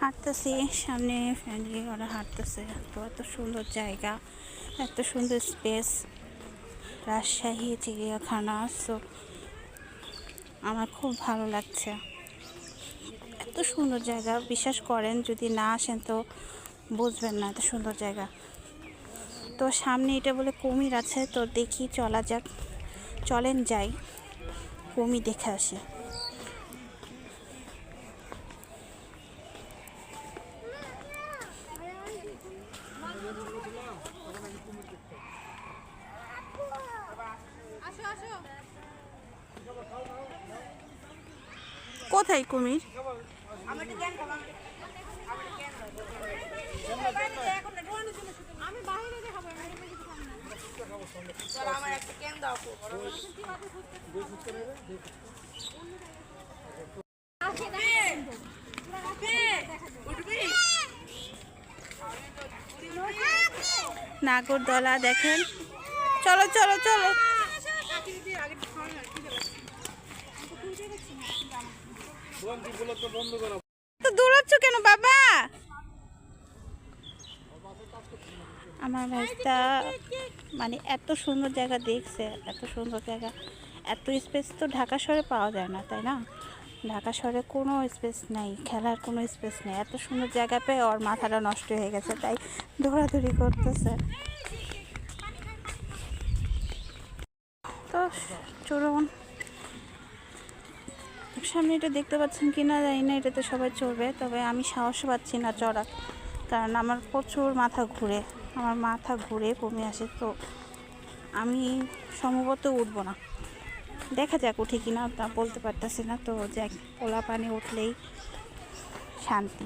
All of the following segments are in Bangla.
হাঁটতেছি, সামনে ফ্যামিলি ওরা হাঁটতেছে। তো এত সুন্দর জায়গা, এত সুন্দর স্পেস রাজশাহী, চিড়িয়াখানা সো আমার খুব ভালো লাগছে। এত সুন্দর জায়গা, বিশ্বাস করেন, যদি না আসেন তো বুঝবেন না এত সুন্দর জায়গা। তো সামনে এটা বলে কুমির আছে, তো দেখি চলা যাক। চলেন যাই, কুমির দেখে আসি কোথায় কুমির আমি বাইরে দেখাবো আমি এখানে কিছু খাব না। আমার একটা ক্যান দাও আসে দেখো উঠবি নাগরদোলা দেখেন। চলো চলো চলো। কেন, বাবা? আমার ভাইটা মানে এত সুন্দর জায়গা দেখছে, এত সুন্দর জায়গা। এত স্পেস তো ঢাকা শহরে পাওয়া যায় না, তাই না? ঢাকা শহরে কোনো স্পেস নেই, খেলার কোনো স্পেস নেই। এত সুন্দর জায়গা পেয়ে ওর মাথাটা নষ্ট হয়ে গেছে, তাই দৌড়াদৌড়ি করতেছে। তো, চলুন। সামনে এটা দেখতে পাচ্ছেন কি না জানি না, এটাতে সবাই চড়বে, তবে আমি সাহস পাচ্ছি না চড়ার, কারণ আমার প্রচুর মাথা ঘুরে, আমার মাথা ঘুরে কমে আসে, তো আমি সম্ভবত উঠবো না। দেখা যাক উঠি কিনা, তা বলতে পারতেছি না, তো যাক পোলা পানি উঠলেই শান্তি।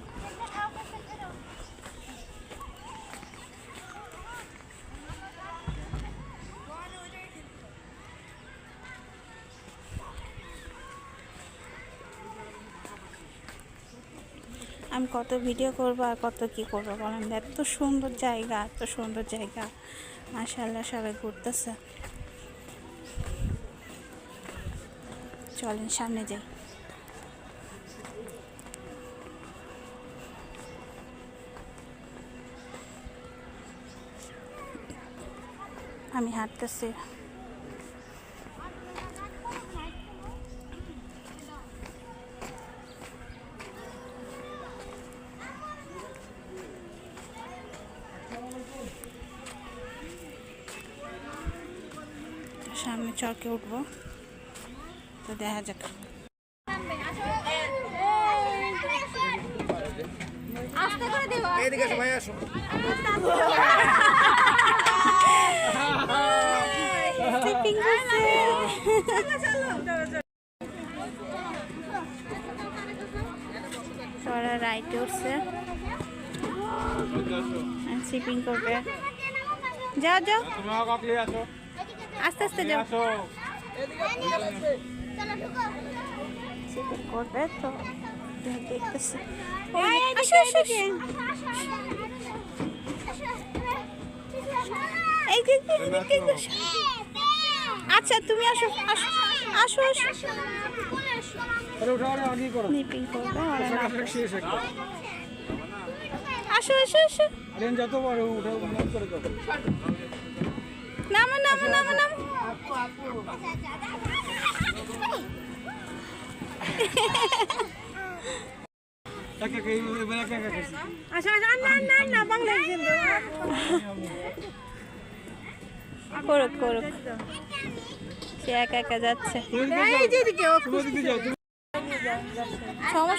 আমি কত ভিডিও করব আর কত কি করব বলেন এত সুন্দর জায়গা, এত সুন্দর জায়গা। মাশাল্লাহ সবাই ঘুরতেছে। চলেন সামনে যাই। আমি হাঁটতেছি। সামনে চরকে উঠবো। তো দেখা যাক। Sleeping রাইটে উঠছে। শিপিং করবে। যাও যাও তুমি আমাকে কাকলি আসো আস্তে আস্তে যাও। করবে তো। দেখতেছি। আচ্ছা তুমি আসো আসো আসো আসো। আসো আসো যত বড় উঠে করে নামো নামো নামো নামো। না বাংলা করুক করুক। সে একা একা যাচ্ছে। সমস্যা